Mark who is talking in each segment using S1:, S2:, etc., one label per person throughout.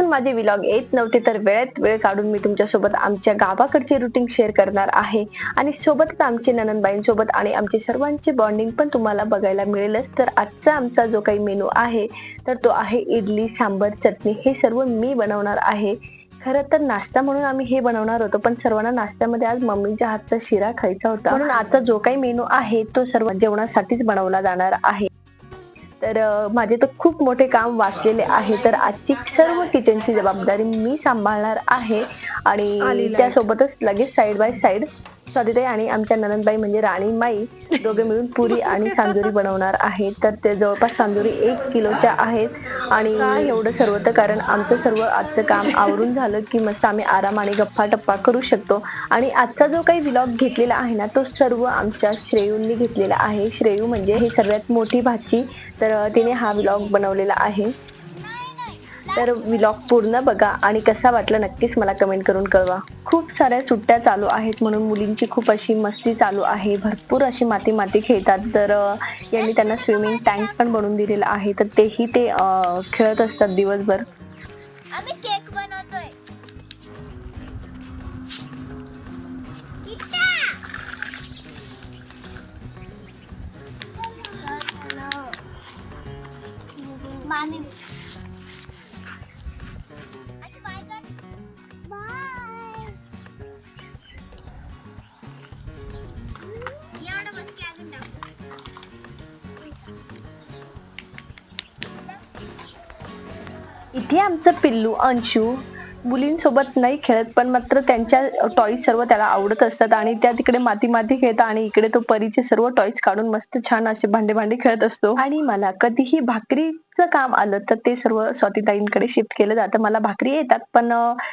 S1: Hello माझे vlog येत नव्हते तर वेळेत वेळ काढून मी तुमच्यासोबत आमच्या गावाकडचे रुटीन शेअर करणार आहे. आणि सोबतच आमचे ननंदबाईंसोबत आणि आमचे सर्वांचे बॉन्डिंग पण तुम्हाला बघायला मिळेलच. तर आजचा आमचा जो काही मेनू आहे तर तो आहे इडली सांबर चटणी. हे सर्व मी बनवणार आहे. खरं तर नाश्ता म्हणून आम्ही हे बनवणार होतो पण सर्वांना नाश्त्यामध्ये आज मम्मीच्या हातचा शिरा खायचा होता. म्हणून आता जो काही मेनू आहे तो सर्व जेवणासाठीच बनवला जाणार आहे. तर माझे तर खूप मोठे काम वाचलेले आहे तर आजची सर्व किचनची जबाबदारी मी सांभाळणार आहे आणि. त्यासोबतच लगेच साईड बाय साईड स्वातीताई आणि आमच्या ननंदबाई म्हणजे राणी माई दोघे मिळून पुरी आणि सांजोरी बनवणार आहेत. तर ते जवळपास सांजोरी एक किलोच्या आहेत. आणि एवढं सर्व तर कारण आमचं सर्व आजचं काम आवरून झालं की मस्त आम्ही आराम आणि गप्पा टप्पा करू शकतो. आणि आजचा जो काही विलॉग घेतलेला आहे ना तो सर्व आमच्या श्रेयूंनी घेतलेला आहे. श्रेयू म्हणजे ही सर्वात मोठी भाची. तर तिने हा विलॉग बनवलेला आहे. तर विलॉग पूर्ण बघा आणि कसा वाटला नक्कीच मला कमेंट करून कळवा. खूप साऱ्या सुट्ट्या चालू आहेत म्हणून मुलींची खूप अशी मस्ती चालू आहे. भरपूर अशी माती माती खेळतात. तर यांनी त्यांना स्विमिंग टँक पण बनवून दिलेला आहे. तर तेही ते खेळत असतात दिवसभर.
S2: केक बनवतोय.
S1: इथे आमचं पिल्लू अंशू मुलींसोबत नाही खेळत पण मात्र त्यांच्या टॉईज सर्व त्याला आवडत असतात आणि त्या तिकडे माती माती खेळतात आणि इकडे तो परीचे सर्व टॉईज काढून मस्त छान असे भांडे भांडे खेळत असतो. आणि मला कधीही भाकरीचं काम आलं तर ते सर्व स्वातीताईंकडे शिफ्ट केलं जातं. मला भाकरी येतात पण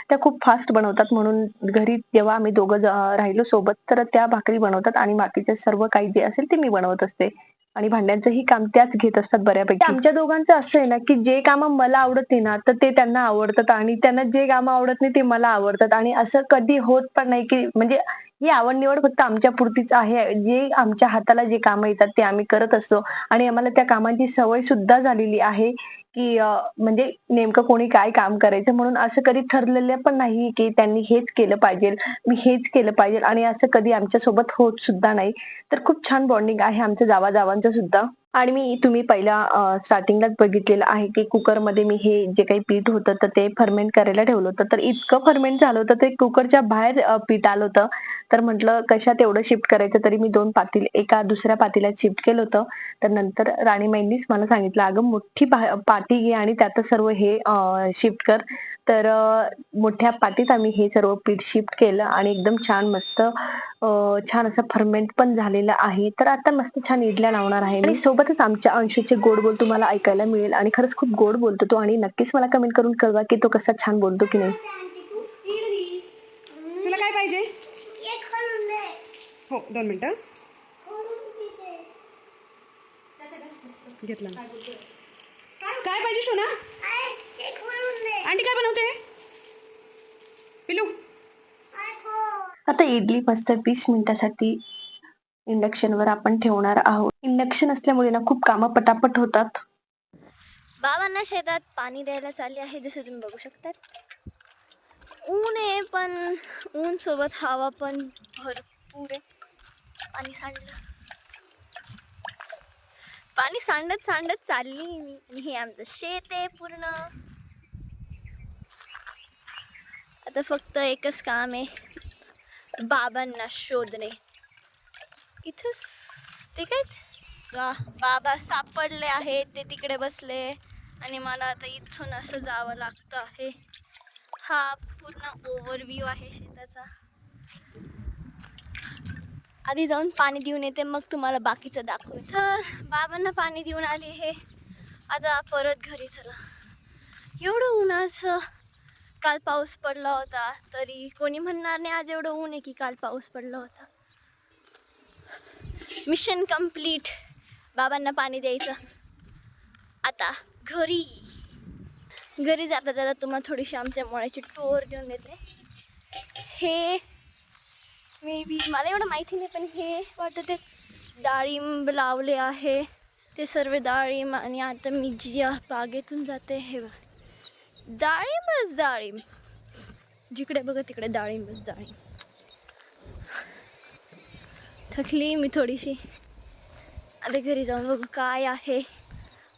S1: त्या खूप फास्ट बनवतात. म्हणून घरी जेव्हा आम्ही दोघं राहिलो सोबत तर त्या भाकरी बनवतात आणि बाकीचे सर्व काही जे असेल ते मी बनवत असते. आणि भांड्यांचंही काम त्याच घेत असतात बऱ्यापैकी. आमच्या दोघांचं असं आहे ना की जे काम मला आवडत नाही ना तर ते त्यांना आवडतात आणि त्यांना जे काम आवडत नाही ते मला आवडतात. आणि असं कधी होत पण नाही की म्हणजे ही आवड निवड फक्त आमच्या पुरतीच आहे. जे आमच्या हाताला जे काम येतात ते आम्ही करत असतो. आणि आम्हाला त्या कामांची सवय सुद्धा झालेली आहे. की म्हणजे नेमकं कोणी काय काम करायचं म्हणून असं कधी ठरलेलं पण नाही की त्यांनी हेच केलं पाहिजे मी हेच केलं पाहिजे आणि असं कधी आमच्यासोबत होत सुद्धा नाही. तर खूप छान बॉन्डिंग आहे आमचं जावा जावांचं सुद्धा. आणि मी तुम्ही पहिल्या स्टार्टिंगलाच बघितलेलं आहे की कुकरमध्ये मी हे जे काही पीठ होतं तर ते फर्मेंट करायला ठेवलं होतं. तर इतकं फर्मेंट झालं होतं ते कुकरच्या बाहेर पीठ आलं होतं. तर म्हटलं कशात एवढं शिफ्ट करायचं? तरी मी दोन पातील एका दुसऱ्या पातीला शिफ्ट केलं होतं. तर नंतर राणीमाईंनीच मला सांगितलं अगं मोठी पाटी घे आणि त्यात सर्व हे शिफ्ट कर. तर मोठ्या पाटीत आम्ही हे सर्व पीठ शिफ्ट केलं आणि एकदम छान मस्त अं, छान असं फर्मेंट पण झालेलं आहे. तर आता मस्त छान इडल्या लावणार आहे आणि सोबतच आमच्या अंशूचे गोड बोल तुम्हाला ऐकायला मिळेल आणि खरंच खूप गोड बोलतो तो आणि नक्कीच मला कमेंट करून कळवा की तो कसा छान बोलतो की नाही.
S3: तुला काय पाहिजे. हो दोन मिनटं. घेतलं. ना काय पाहिजे शोना
S2: आई, केक बनवून दे.
S3: आंटी काय बनवते? पिलू.
S1: आता इडली मस्त वीस मिनिटासाठी इंडक्शन वर आपण ठेवणार आहोत. इंडक्शन असल्यामुळे ना खूप कामं पटापट होतात.
S4: बाबांना शेतात पाणी द्यायला चालले आहे जसं तुम्ही बघू शकतात. ऊन आहे पण ऊन सोबत हवा पण भरपूर आहे. पाणी सांडलं. पाणी सांडत सांडत चालली मी. आणि हे आमचं शेत आहे पूर्ण. आता फक्त एकच काम आहे. बाबांना शोधणे. इथंच ते काय? वा बाबा सापडले आहेत ते तिकडे बसले. आणि मला आता इथून असं जावं लागतं आहे. हा पूर्ण ओव्हरव्ह्यू आहे शेताचा. आधी जाऊन पाणी देऊन येते मग तुम्हाला बाकीचं दाखवू तर बाबांना पाणी देऊन आले हे आता परत घरी चला. एवढं उन्हाचं काल पाऊस पडला होता. तरी कोणी म्हणणार नाही आज एवढं ऊन आहे की काल पाऊस पडला होता. मिशन कंप्लीट बाबांना पाणी द्यायचं. आता घरी. घरी जाता जाता तुम्हाला थोडीशी आमच्या मुळ्याची टोर देऊन देते. हे मे बी मला एवढं माहिती नाही पण हे वाटत ते डाळिंब लावले आहे. ते सर्व डाळिंब आणि आता मी जी बागेतून जाते. हे बघ. डाळिंबच डाळिंब. जिकडे बघा तिकडे डाळिंबच डाळिंब. थकली मी थोडीशी. आता घरी जाऊन बघू काय आहे.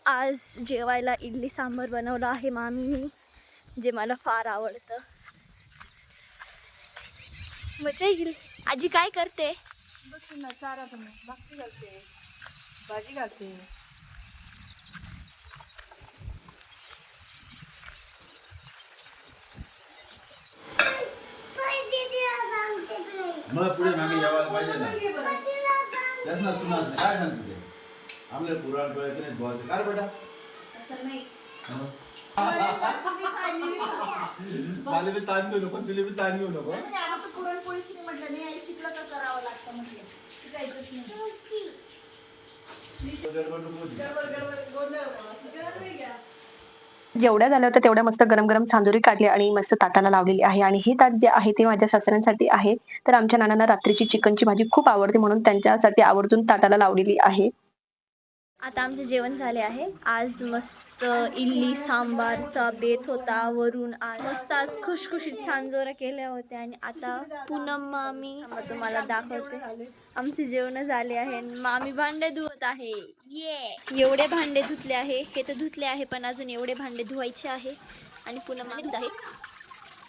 S4: आज जेवायला इडली सांबर बनवलं आहे मामीनी जे मला फार आवडतं. मजा येईल. आजी काय करते?
S1: भाजी घालते
S2: पण दीदीला सांगते मी.
S5: मग पुढे मागे यावायला पाहिजे ना.
S2: सांग-
S5: त्याच ना सुना काय सांगतो ते? आमले पुराण पळत नाही बोलते काय बेटा? हं? मला बी ताण घेऊ नको तुला बी ताण घेऊ नको. गडबड नको होती.
S1: जेवढ्या झाल्या होत्या तेवढ्या मस्त गरम गरम सांदुरी काढली आणि मस्त ताटाला लावलेली आहे. आणि हे ताट जे आहे ते माझ्या सासऱ्यांसाठी आहे. तर आमच्या नानांना रात्रीची चिकनची भाजी खूप आवडते म्हणून त्यांच्यासाठी आवर्जून ताटाला लावलेली आहे.
S4: आता आमचे जेवण झाले आहे. आज मस्त इडली सांबारचा बेत होता वरून आज. मस्त आज खुशखुशीत सांजोरा केल्या होत्या आणि आता पूनम मामी तुम्हाला दाखवते. आमचे जेवण झाले आहे मामी भांडे धुवत आहे. ये एवढे भांडे धुतले आहे. हे तर धुतले आहे पण अजून एवढे भांडे धुवायचे आहे. आणि पूनम मामी धुत आहे.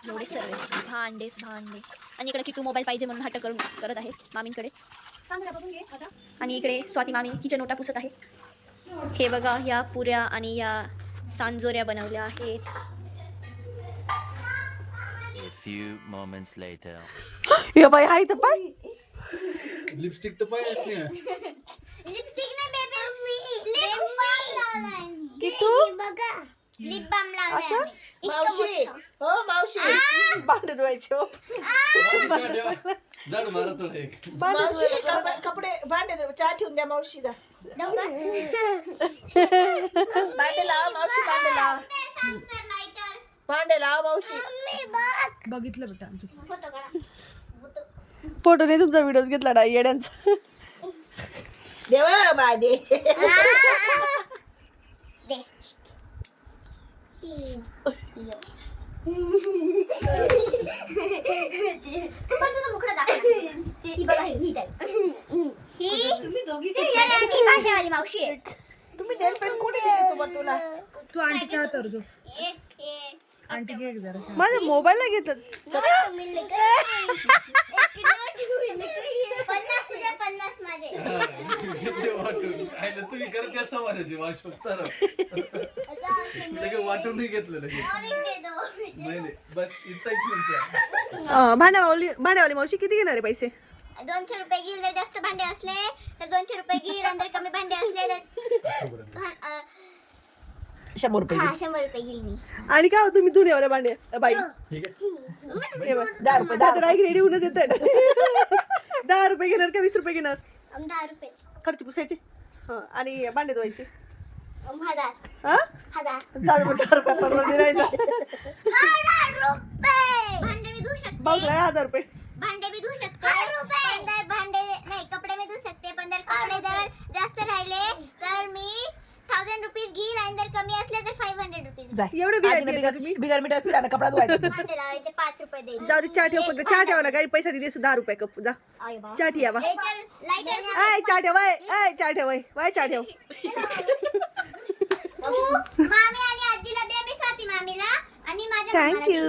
S4: एवढे सर्व भांडेच भांडे. आणि इकडे किटू मोबाईल पाहिजे म्हणून हट्ट करून करत आहे मामींकडे. आणि इकडे स्वाती मामी किचन ओटा पुसत आहे हे बघा ह्या पुऱ्या आणि या सांजोऱ्या बनवल्या आहेत
S6: A few moments later.
S7: ये बाई हाय तर पाय
S5: लिपस्टिक तर पाहिजेच नाही
S2: लिपस्टिक नाही बेबी मी लिप बाम लावलाय मी.
S7: किट्टू?
S2: बघा लिप बाम लावलाय
S7: असं?
S2: आम्ही. इतकं
S7: मावशी. हो मावशी भांडे धुवायचे हो
S5: जाड मारा थोडं एक.
S7: कपडे- भांडे चहा ठेवून द्या मावशीला
S2: जाऊ का?
S7: भांडे लावा मावशी भांडे लावा. भांडे लावा मावशी
S3: बघितलं बेटा आमचं
S7: नाही तुमचा व्हिडिओ घेतला ना येड्यांचा देवा बाय दे
S2: दे पण तुझं मुखडं दाखव. ही बघा ही ही टाईप. ही picture आणि भांड्यावाली मावशी आहे.
S7: तुम्ही नेल पेंट कुठे दिली तुम्हाला तुला
S3: तू आंटीच्या हातावर जो. आंटी घे जरा
S7: माझ्या मोबाईलला घेतलं.
S2: पन्नास तुझ्या पन्नास माझे
S5: तुम्ही करत समाजाची वाट तर लगे वाटून नाही घेतलं लगे
S2: Orange दे दो.
S5: नाही नाही. बस इतका तुमच्या
S7: भांड्यावाली भांड्यावाली मावशी किती घेणार आहे पैसे?
S2: दोनशे रुपये घेईल जर जास्त भांडे असले तर दोनशे रुपये घेईल. आणि जर कमी भांडे असले तर अं,
S7: शंभर रुपये
S2: हा शंभर रुपये घेईल मी.
S7: आणि काय हो तुम्ही धुण्यावाल्या भांडे बाई?
S5: ठीक आहे.
S7: हे बघ, दहा रुपये दहा डायरेक्ट रेडी होऊनच येतात दहा रुपये घेणार का वीस रुपये घेणार?
S2: अं, दहा रुपये.
S7: खर्च पुसायचे? हं, आणि भांडे धुवायचे?
S2: हजार.
S7: हा? रुपये.
S2: भांडे मी धुवू शकते. भांडे मी धुवू शकते. पण जर भांडे नाही कपडे मी धुवू शकते. पण जर कपडे जर जास्त राहिले तर मी थाउजंड रुपीज घेईल आणि जर कमी असले तर फाईव्ह हंड्रेड रुपीज
S7: एवढे
S8: बिगर मीटर फिरायला कपडा धुवायचा
S2: भांडे लावायचे पाच रुपये देईल.
S7: जाऊ दे चहा ठेव फक्त. चहा ठेवा ना काही पैसा दिदे दहा रुपये कप. जा. चहा ठेवा. चहा ठेव आय आय चहा ठेव आय वाय चहा ठेव
S2: तू मामी आणि आजीला दे मी स्वाती मामीला आणि माझ्या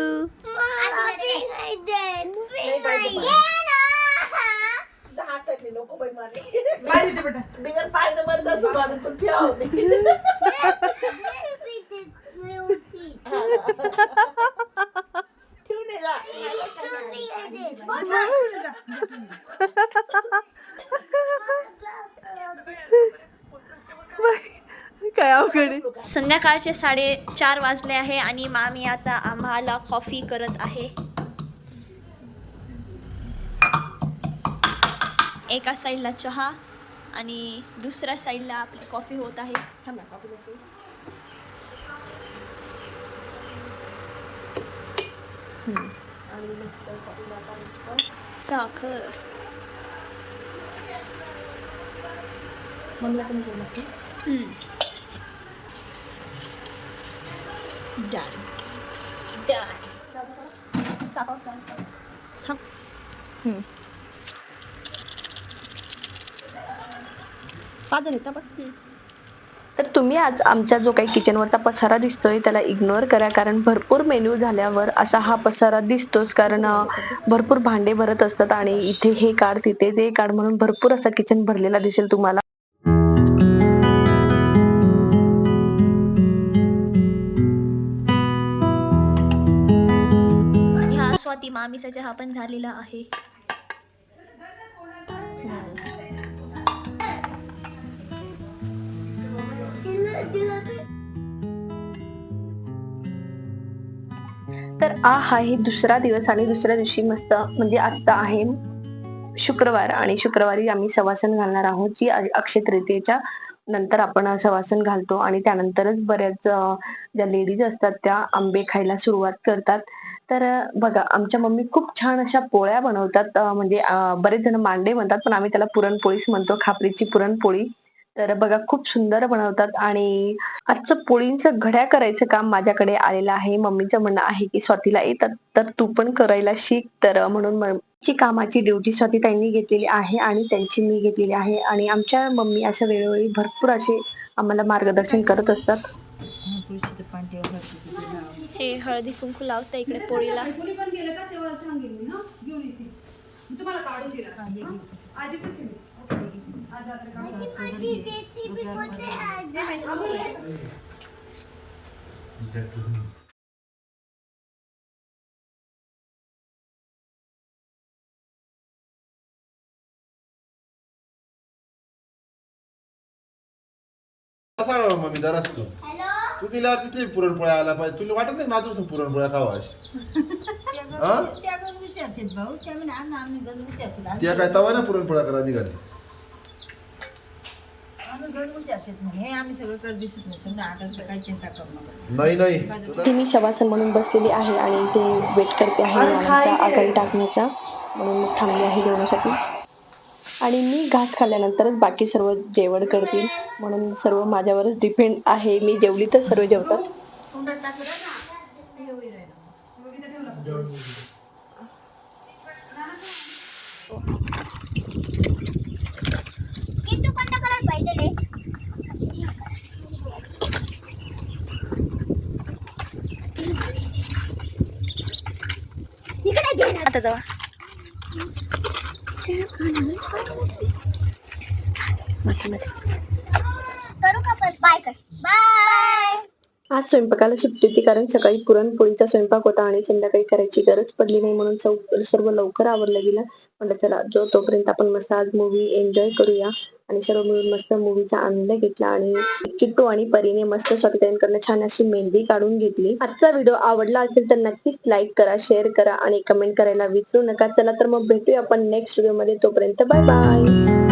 S2: मामाला दे.
S7: थँक्यू
S2: आजीला दे. घे ना.
S7: हातात नको बाई मारे
S3: बाहेर येते बेटा
S7: बिगर पाहिलं बंद असू माझं पण ठेव ठेवून ये जा काय अवघड आहे
S4: संध्याकाळचे साडेचार वाजले आहे आणि मामी आता आम्हाला कॉफी करत आहे. एका साईडला चहा आणि दुसऱ्या साईडला आपली कॉफी होत आहे. साखर.
S7: ना पण.
S1: तर तुम्ही आज आमचा जो काही किचनवरचा पसारा दिसतोय त्याला इग्नोर करा. कारण भरपूर मेन्यू झाल्यावर असा हा पसारा दिसतोच. कारण भरपूर भांडे भरत असतात आणि इथे हे काढ तिथे ते काढ म्हणून भरपूर असा किचन भरलेला दिसेल तुम्हाला.
S4: आणि हा मामीचा चहा पण झालेला आहे.
S1: तर आ हा हे दुसरा दिवस आणि दुसऱ्या दिवशी मस्त म्हणजे आता आहे. शुक्रवार आणि शुक्रवारी आम्ही सवासन घालणार आहोत जी अक्षय तृतीयेच्या नंतर आपण शवासन घालतो आणि त्यानंतरच बऱ्याच ज्या लेडीज असतात त्या आंबे खायला सुरुवात करतात. तर बघा आमच्या मम्मी खूप छान अशा पोळ्या बनवतात. म्हणजे बरेच जण मांडे म्हणतात पण आम्ही त्याला पुरणपोळीच म्हणतो खापरीची पुरणपोळी. तर बघा खूप सुंदर बनवतात आणि आजचं पोळींचं घड्या करायचं काम माझ्याकडे आलेलं आहे. मम्मीचं म्हणणं आहे की स्वातीला येतात तर तू पण करायला शिक. तर म्हणून ची कामाची ड्युटी स्वाती ताईंनी घेतलेली आहे आणि त्यांची मी घेतलेली आहे. आणि आमच्या मम्मी अशा वेळोवेळी भरपूर असे आम्हाला मार्गदर्शन करत असतात.
S4: हे हळदी कुंकू लावतं इकडे पोळीला.
S3: कोणी पण गेलं का तेव्हा सांगेल मी घेऊन येते मी तुम्हाला
S8: कसा राव मम्मी जरास तू
S2: हॅलो?
S8: तू गेल्यावर तिथले पुरणपोळ्या आला पाहिजे. तुला वाटत नाही नाजूक पुरणपोळ्या खावा
S3: त्या
S8: काय तवा ना पुरणपोळ्या करा निघाली?
S3: आम्ही गण विचारशील म्हणे हे आम्ही सगळं कर दिसत नाही. समजा आठ वाजता काही चिंता करू नका.
S8: नाही नाही. तुला
S1: ती मी सवासन म्हणून बसलेली आहे आणि ते वेट करते आहे नानांचा आघाडी टाकण्याचा. म्हणून मग थांबली आहे जेवणासाठी. आणि मी घास खाल्ल्यानंतरच बाकी सर्व जेवण करतील. म्हणून सर्व माझ्यावरच डिपेंड आहे. मी जेवली तर सर्व जेवतात.
S2: किट्टू कोणता कलर पाहिजे रे? इकडे घे ना
S4: आता जावा
S2: करू का पण बाय कर बाय
S1: आज स्वयंपाकाला सुट्टी होती कारण सकाळी पुरणपोळीचा स्वयंपाक होता आणि संध्याकाळी करायची गरज पडली नाही म्हणून सर्व लवकर आवरलं गेलं. म्हणलं चला जो तोपर्यंत आपण मस्त आज मूवी एन्जॉय करूया. आणि सर्व मिळून मस्त मूवीचा आनंद घेतला आणि किट्टू आणि परीने मस्त स्वतःकडनं छान अशी मेहंदी काढून घेतली. आजचा व्हिडिओ आवडला असेल तर नक्कीच लाईक करा शेअर करा आणि कमेंट करायला विसरू नका. चला तर मग भेटूया आपण नेक्स्ट व्हिडिओमध्ये. तोपर्यंत बाय बाय